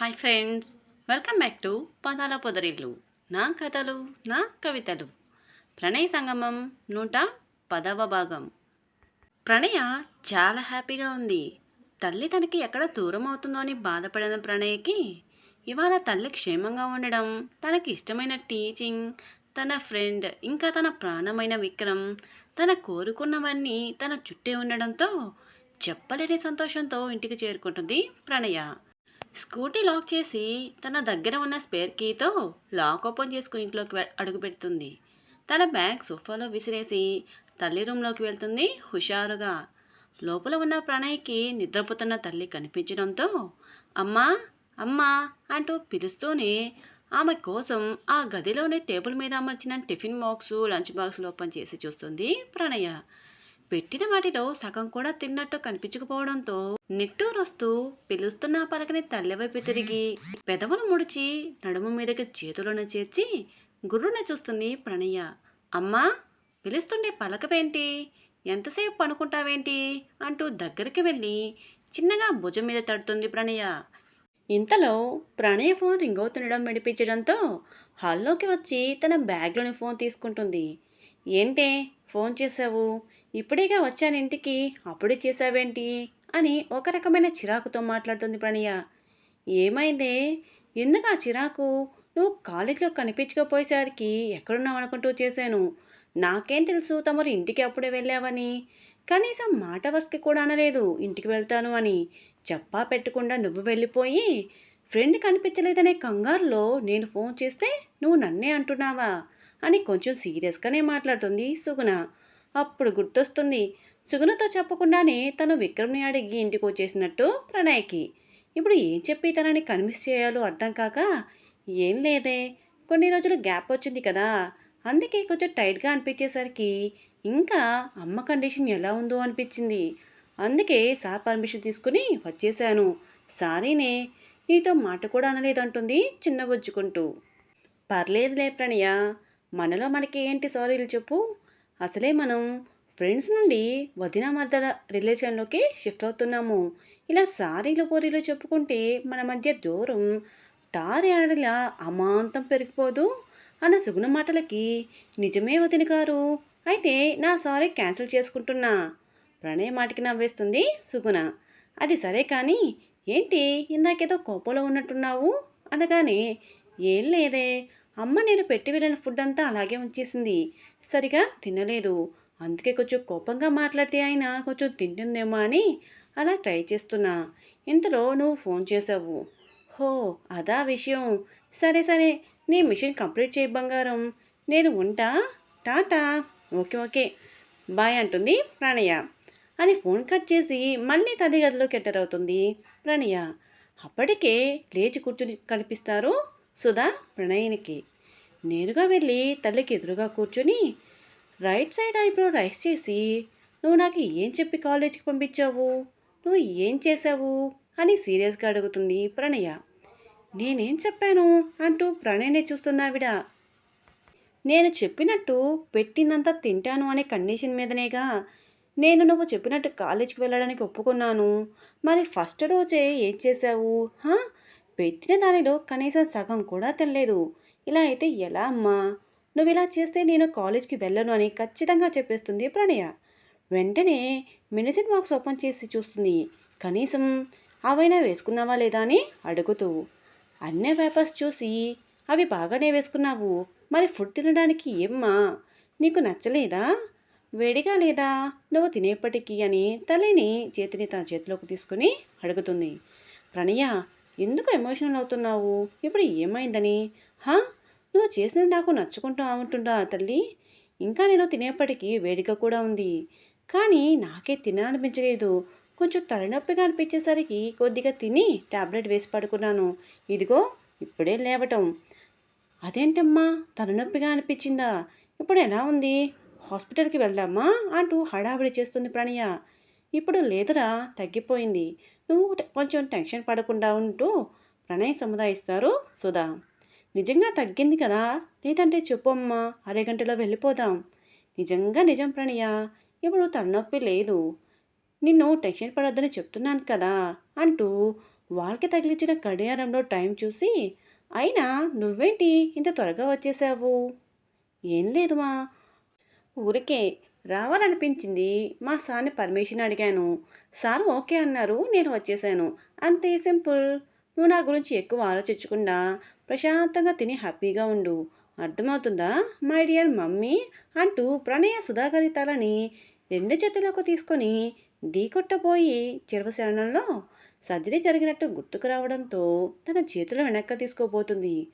Hi friends welcome back to Padala Podarillu. నా కథలు నా కవితలు. ప్రణయ సంగమం నూట పదవ భాగం. ప్రణయ చాలా హ్యాపీగా ఉంది. తల్లి తనకి ఎక్కడ దూరం అవుతుందో అని బాధపడిన ప్రణయకి ఇవాళ తల్లి క్షేమంగా ఉండడం తనకి ఇష్టమైన టీచింగ్ తన ఫ్రెండ్ ఇంకా తన ప్రాణమైన విక్రమ్ తన కోరుకున్నవన్నీ తన చుట్టే ఉండడంతో చెప్పలేని సంతోషంతో ఇంటికి చేరుకుంటుంది ప్రణయ. స్కూటీ లాక్ చేసి తన దగ్గర ఉన్న స్పేర్ కీతో లాక్ ఓపెన్ చేసుకుని ఇంట్లోకి అడుగుపెడుతుంది తన బ్యాగ్ సోఫాలో విసిరేసి తల్లి రూమ్లోకి వెళ్తుంది హుషారుగా. లోపల ఉన్న ప్రణయ్కి నిద్రపోతున్న తల్లి కనిపించడంతో అమ్మా అమ్మా అంటూ పిలుస్తూనే ఆమె కోసం ఆ గదిలోనే టేబుల్ మీద అమర్చిన టిఫిన్ బాక్సు లంచ్ బాక్సులు ఓపెన్ చేసి చూస్తుంది ప్రణయ. పెట్టిన వాటిలో సగం కూడా తిన్నట్టు కనిపించకపోవడంతో నిట్టూరొస్తూ పిలుస్తున్న పలకని తల్లివైపు తిరిగి పెదవులు ముడిచి నడుము మీదకి చేతులను చేర్చి గుర్రున చూస్తుంది ప్రణయ అమ్మా పిలుస్తుండే పలకవేంటి? ఎంతసేపు పనుకుంటావేంటి? అంటూ దగ్గరికి వెళ్ళి చిన్నగా భుజం మీద తడుతుంది ప్రణయ ఇంతలో ప్రణయ ఫోన్ రింగ్ అవుతుండడం వినిపించడంతో హాల్లోకి వచ్చి తన బ్యాగ్లోని ఫోన్ తీసుకుంటుంది. ఏంటే ఫోన్ చేసావు ఇప్పుడేగా వచ్చాను ఇంటికి అప్పుడే చేసావేంటి అని ఒక రకమైన చిరాకుతో మాట్లాడుతుంది ప్రణయ. ఏమైందే? ఎందుకు ఆ చిరాకు? నువ్వు కాలేజీలో కనిపించకపోయేసరికి ఎక్కడున్నావు అనుకుంటూ చేశాను. నాకేం తెలుసు తమరు ఇంటికి అప్పుడే వెళ్ళావని. కనీసం మాట వరుసకి కూడా అనలేదు ఇంటికి వెళ్తాను అని. చెప్పా పెట్టకుండా నువ్వు వెళ్ళిపోయి ఫ్రెండ్ కనిపించలేదనే కంగారులో నేను ఫోన్ చేస్తే నువ్వు నన్నే అంటున్నావా? అని కొంచెం సీరియస్గానే మాట్లాడుతుంది సుగుణ. అప్పుడు గుర్తొస్తుంది. సుగుణతో చెప్పకుండానే తను విక్రమ్ని అడిగి ఇంటికి వచ్చేసినట్టు ప్రణయ్కి. ఇప్పుడు ఏం చెప్పి తనని కన్విన్స్ చేయాలో అర్థం కాక ఏం లేదే కొన్ని రోజులు గ్యాప్ వచ్చింది కదా. అందుకే కొంచెం టైట్గా అనిపించేసరికి ఇంకా అమ్మ కండిషన్ ఎలా ఉందో అనిపించింది. అందుకే సార్ పర్మిషన్ తీసుకుని వచ్చేసాను సారీనే నీతో మాట కూడా అనలేదంటుంది చిన్నబుజ్జుకుంటూ పర్లేదులే ప్రణయ మనలో మనకి ఏంటి సారీలు చెప్పు. అసలే మనం ఫ్రెండ్స్ నుండి వదిన మర్దల రిలేషన్లోకి షిఫ్ట్ అవుతున్నాము. ఇలా సారీలు పోరీలు చెప్పుకుంటే మన మధ్య దూరం తారి అమాంతం పెరిగిపోదు అన్న సుగుణ మాటలకి నిజమే వదిన గారు. అయితే నా సారీ క్యాన్సిల్ చేసుకుంటున్నా. ప్రణయ మాటికి నవ్వేస్తుంది సుగుణ. అది సరే కానీ ఏంటి ఇందాకేదో కోపంలో ఉన్నట్టున్నావు? అనగానే ఏం లేదే. అమ్మ నేను పెట్టి వెళ్ళిన ఫుడ్ అంతా అలాగే ఉంచేసింది. సరిగా తినలేదు. అందుకే కొంచెం కోపంగా మాట్లాడితే ఆయన కొంచెం తింటుందేమో అని అలా ట్రై చేస్తున్నా. ఇంతలో నువ్వు ఫోన్ చేసావు హో అదా విషయం. సరే సరే నీ మిషన్ కంప్లీట్ చేయి బంగారం. నేను ఉంటా. టాటా. Okay okay. బాయ్ అంటుంది ప్రణయ. అని ఫోన్ కట్ చేసి మళ్ళీ తల్లి గదిలోకి ఎంటర్ అవుతుంది ప్రణయ. అప్పటికే లేచి కూర్చుని కనిపిస్తారు సుధా ప్రణయనికి నేరుగా వెళ్ళి తల్లికి ఎదురుగా కూర్చుని రైట్ సైడ్ ఐబ్రో రైస్ చేసి నువ్వు నాకు ఏం చెప్పి కాలేజీకి పంపించావు? నువ్వు ఏం చేసావు అని సీరియస్గా అడుగుతుంది ప్రణయ. నేనేం చెప్పాను? అంటూ ప్రణయనే చూస్తుంది ఆవిడ నేను చెప్పినట్టు పెట్టిందంతా తింటాను అనే కండిషన్ మీదనేగా నేను నువ్వు చెప్పినట్టు కాలేజీకి వెళ్ళడానికి ఒప్పుకున్నాను. మరి ఫస్ట్ రోజే ఏం చేసావు హా? పెట్టిన దానిలో కనీసం సగం కూడా తినలేదు. ఇలా అయితే ఎలా అమ్మా? నువ్వు ఇలా చేస్తే నేను కాలేజ్కి వెళ్ళను అని ఖచ్చితంగా చెప్పేస్తుంది ప్రణయ. వెంటనే మెడిసిన్ బాక్స్ ఓపెన్ చేసి చూస్తుంది. కనీసం అవైనా వేసుకున్నావా లేదా అని అడుగుతూ. అన్ని పేపర్స్ చూసి అవి బాగానే వేసుకున్నావు. మరి ఫుడ్ తినడానికి ఏమ్మా? నీకు నచ్చలేదా? వేడిగా లేదా? నువ్వు తినేప్పటికీ అని తల్లిని చేతిని తన చేతిలోకి తీసుకుని అడుగుతుంది. ప్రణయ ఎందుకు ఎమోషనల్ అవుతున్నావు? ఇప్పుడు ఏమైందని? హా? నువ్వు చేసిన నాకు నచ్చుకుంటూ ఉంటుందా తల్లి? ఇంకా నేను తినేప్పటికీ వేడిక కూడా ఉంది. కానీ నాకే తినాలనిపించలేదు. కొంచెం తలనొప్పిగా అనిపించేసరికి కొద్దిగా తిని టాబ్లెట్ వేసి పడుకున్నాను. ఇదిగో ఇప్పుడే లేవటం. అదేంటమ్మా? తలనొప్పిగా అనిపించిందా? ఇప్పుడు ఎలా ఉంది? హాస్పిటల్కి వెళ్దామా? అంటూ హడావిడి చేస్తుంది ప్రణయ. ఇప్పుడు లేదురా తగ్గిపోయింది. నువ్వు కొంచెం టెన్షన్ పడకుండా ఉంటూ ప్రణయ్ సముదాయిస్తారు సుధా. నిజంగా తగ్గింది కదా? లేదంటే చెప్పు అమ్మా అరగంటలో వెళ్ళిపోదాం. నిజంగా నిజం ప్రణయ ఇప్పుడు తలనొప్పి లేదు. నిన్ను టెన్షన్ పడొద్దని చెప్తున్నాను కదా? అంటూ వాళ్ళకి తగిలించిన గడియారంలో టైం చూసి అయినా నువ్వేంటి ఇంత త్వరగా వచ్చేసావు? ఏం లేదు మా ఊరికే రావాలనిపించింది. మా సార్ని పర్మిషన్ అడిగాను. సార్ ఓకే అన్నారు. నేను వచ్చేసాను. అంతే సింపుల్. నువ్వు నా గురించి ఎక్కువ ఆలోచించకుండా ప్రశాంతంగా తిని హ్యాపీగా ఉండు. అర్థమవుతుందా? మై డియర్ మమ్మీ అంటూ ప్రణయ సుధాకరి తలని రెండు చేతులకు తీసుకొని ఢీకొట్టబోయి చిరవశరణంలో సర్జరీ జరిగినట్టు గుర్తుకు రావడంతో తన చేతులు వెనక్కి తీసుకోబోతుంది.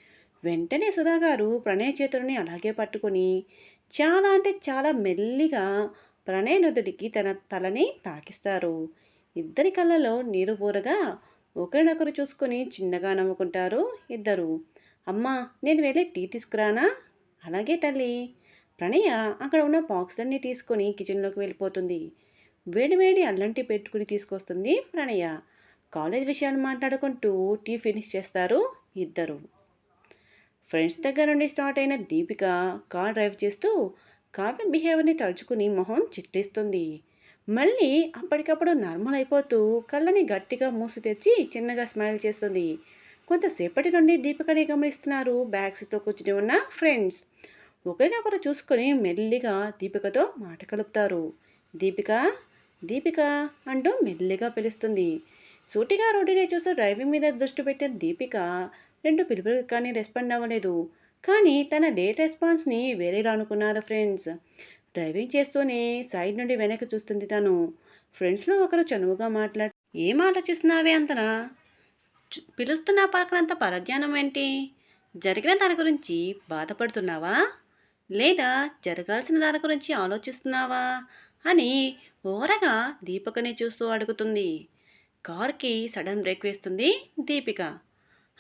వెంటనే సుధాగారు ప్రణయ చేతులని అలాగే పట్టుకొని చాలా అంటే చాలా మెల్లిగా ప్రణయ్ తన తలని తాకిస్తారు. ఇద్దరి కళ్ళలో నీరు ఊరగా ఒకరినొకరు చూసుకొని చిన్నగా నవ్వుకుంటారు ఇద్దరు. అమ్మా నేను వెళ్ళి టీ తీసుకురానా? అలాగే తల్లి. ప్రణయ అక్కడ ఉన్న బాక్స్లన్నీ తీసుకొని కిచెన్లోకి వెళ్ళిపోతుంది. వేడివేడి అల్లం టీ పెట్టుకుని తీసుకొస్తుంది ప్రణయ. కాలేజ్ విషయాలు మాట్లాడుకుంటూ టీ ఫినిష్ చేస్తారు ఇద్దరు. ఫ్రెండ్స్ దగ్గర నుండి స్టార్ట్ అయిన దీపిక కార్ డ్రైవ్ చేస్తూ కావ్య బిహేవియర్ని తలుచుకుని మొహం చిట్లిస్తుంది. మళ్ళీ అప్పటికప్పుడు నార్మల్ అయిపోతూ కళ్ళని గట్టిగా మూసి తెచ్చి చిన్నగా స్మైల్ చేస్తుంది. కొంతసేపటి నుండి దీపికని గమనిస్తున్నారు బ్యాగ్ సీట్లో కూర్చుని ఉన్న ఫ్రెండ్స్. ఒకరినొకరు చూసుకొని మెల్లిగా దీపికతో మాట కలుపుతారు. దీపిక దీపిక అంటూ మెల్లిగా పిలుస్తుంది. సూటిగా రోడ్డునే చూస్తూ డ్రైవింగ్ మీద దృష్టి పెట్టిన దీపిక రెండు పిలుపులు కానీ రెస్పాండ్ అవ్వలేదు. కానీ తన డేట్ రెస్పాన్స్ని వేరేలా అనుకున్నారు ఫ్రెండ్స్ డ్రైవింగ్ చేస్తూనే సైడ్ నుండి వెనక్కి చూస్తుంది తను. ఫ్రెండ్స్లో ఒకరు చనువుగా మాట్లాడి ఏం ఆలోచిస్తున్నావే అంతనా? పిలుస్తున్న పిలుస్తున్నా పలకనంత పరధ్యానం ఏంటి? జరిగిన దాని గురించి బాధపడుతున్నావా? లేదా జరగాల్సిన దాని గురించి ఆలోచిస్తున్నావా? అని ఓరగా దీపకని చూస్తూ అడుగుతుంది. కార్కి సడన్ బ్రేక్ వేస్తుంది దీపిక.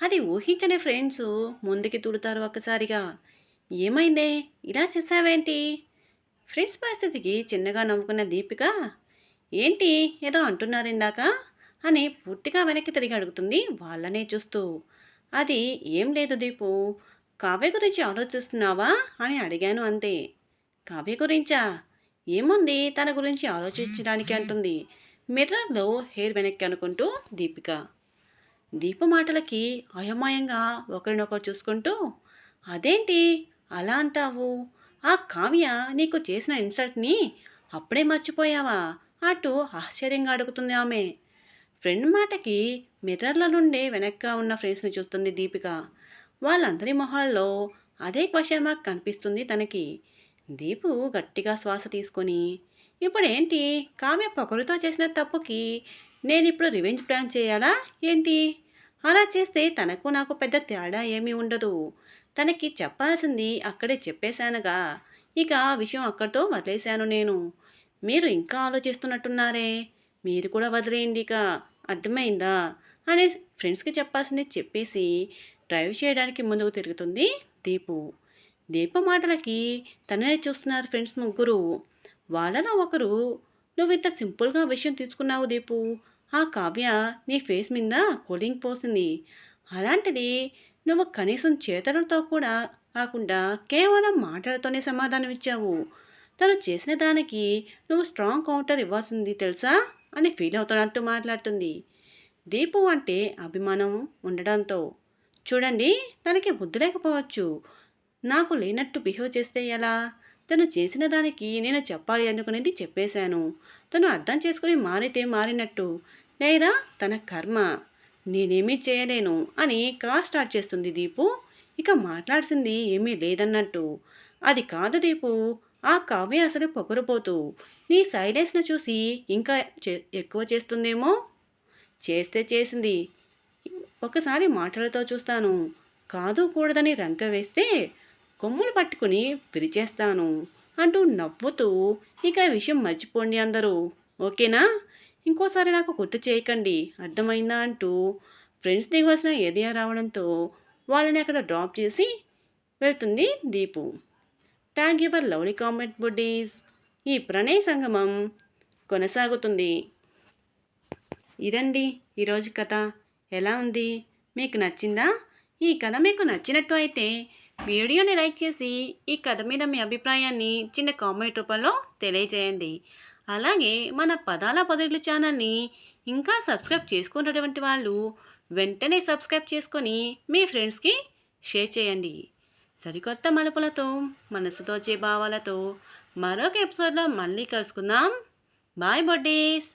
అది ఊహించని ఫ్రెండ్స్ ముందుకి తుడుతారు ఒక్కసారిగా. ఏమైందే? ఇలా చేసావేంటి ఫ్రెండ్స్ పరిస్థితికి చిన్నగా నవ్వుకున్న దీపిక ఏంటి? ఏదో అంటున్నారు ఇందాక? అని పూర్తిగా వెనక్కి తిరిగి అడుగుతుంది వాళ్ళనే చూస్తూ. అది ఏం లేదు దీపు. కావ్య గురించి ఆలోచిస్తున్నావా? అని అడిగాను అంతే. కావ్య గురించా? ఏముంది? తన గురించి ఆలోచించడానికి అంటుంది. మిర్రర్లో హెయిర్ వెనక్కి అనుకుంటూ దీపిక. దీప మాటలకి అయోమయంగా ఒకరినొకరు చూసుకుంటూ అదేంటి? అలా అంటావు? ఆ కావ్య నీకు చేసిన ఇన్సల్ట్ని అప్పుడే మర్చిపోయావా? అటు ఆశ్చర్యంగా అడుగుతుంది ఆమె. ఫ్రెండ్ మాటకి మిర్రర్ల నుండే వెనక్గా ఉన్న ఫ్రెండ్స్ని చూస్తుంది దీపిక. వాళ్ళందరి మొహాల్లో అదే క్వశ్చన్ మార్క్ కనిపిస్తుంది తనకి. దీపు గట్టిగా శ్వాస తీసుకొని ఇప్పుడేంటి? కావ్య పొగరుతో చేసిన తప్పుకి నేను ఇప్పుడు రివెంజ్ ప్లాన్ చేయాలా? ఏంటి? అలా చేస్తే తనకు నాకు పెద్ద తేడా ఏమీ ఉండదు. తనకి చెప్పాల్సింది అక్కడే చెప్పేశానుగా. ఇక ఆ విషయం అక్కడితో వదిలేశాను నేను. మీరు ఇంకా ఆలోచిస్తున్నట్టున్నారే. మీరు కూడా వదిలేయండి ఇక. అర్థమైందా? అని ఫ్రెండ్స్కి చెప్పాల్సింది చెప్పేసి డ్రైవ్ చేయడానికి ముందుకు తిరుగుతుంది దీపు. దీప మాటలకి తననే చూస్తున్నారు ఫ్రెండ్స్ ముగ్గురు. వాళ్ళలో ఒకరు నువ్వు ఇంత సింపుల్గా విషయం తీసుకున్నావు దీపు. ఆ కావ్య నీ ఫేస్ మీద కూలింగ్ పోసింది. అలాంటిది నువ్వు కనీసం చేతలతో కూడా కాకుండా కేవలం మాటలతోనే సమాధానం ఇచ్చావు. తను చేసిన దానికి నువ్వు స్ట్రాంగ్ కౌంటర్ ఇవ్వాల్సింది తెలుసా? అని ఫీల్ అవుతున్నట్టు మాట్లాడుతుంది. దీపు అంటే అభిమానం ఉండడంతో. చూడండి తనకి బుద్ధి లేకపోవచ్చు. నాకు లేనట్టు బిహేవ్ చేస్తే ఎలా? తను చేసిన దానికి నేను చెప్పాలి అనుకునేది చెప్పేశాను. తను అర్థం చేసుకుని మారితే మారినట్టు. లేదా తన కర్మ నేనేమీ చేయలేను అని కా స్టార్ట్ చేస్తుంది దీపు. ఇక మాట్లాడిసింది ఏమీ లేదన్నట్టు. అది కాదు దీపు ఆ కావ్య అసలు పొగరుపోతూ నీ సైలెన్స్ను చూసి ఇంకా చే- ఎక్కువ చేస్తుందేమో? చేస్తే చేసింది. ఒకసారి మాటలతో చూస్తాను. కాదు కూడదని రంక వేస్తే కొమ్ములు పట్టుకుని విరిచేస్తాను. అంటూ నవ్వుతూ ఇక ఈ విషయం మర్చిపోండి అందరూ. ఓకేనా? ఇంకోసారి నాకు గుర్తు చేయకండి. అర్థమైందా? అంటూ ఫ్రెండ్స్ దిగవలసిన ఏరియా రావడంతో వాళ్ళని అక్కడ డ్రాప్ చేసి వెళ్తుంది Deepu. Tag your lovely comment buddies. ఈ ప్రణయ సంగమం కొనసాగుతుంది. ఇదండి ఈరోజు కథ. ఎలా ఉంది? మీకు నచ్చిందా? ఈ కథ మీకు నచ్చినట్టు అయితే వీడియోని లైక్ చేసి ఈ కథ మీద మీ అభిప్రాయాన్ని చిన్న కామెంట్ రూపంలో తెలియజేయండి. అలాగే మన పదాల పదవులు ఛానల్ని ఇంకా సబ్స్క్రైబ్ చేసుకున్నటువంటి వాళ్ళు వెంటనే సబ్స్క్రైబ్ చేసుకొని మీ ఫ్రెండ్స్కి షేర్ చేయండి. సరికొత్త మలుపులతో మనసుతో చే భావాలతో మరొక ఎపిసోడ్లో మళ్ళీ కలుసుకుందాం. బాయ్ బర్డీస్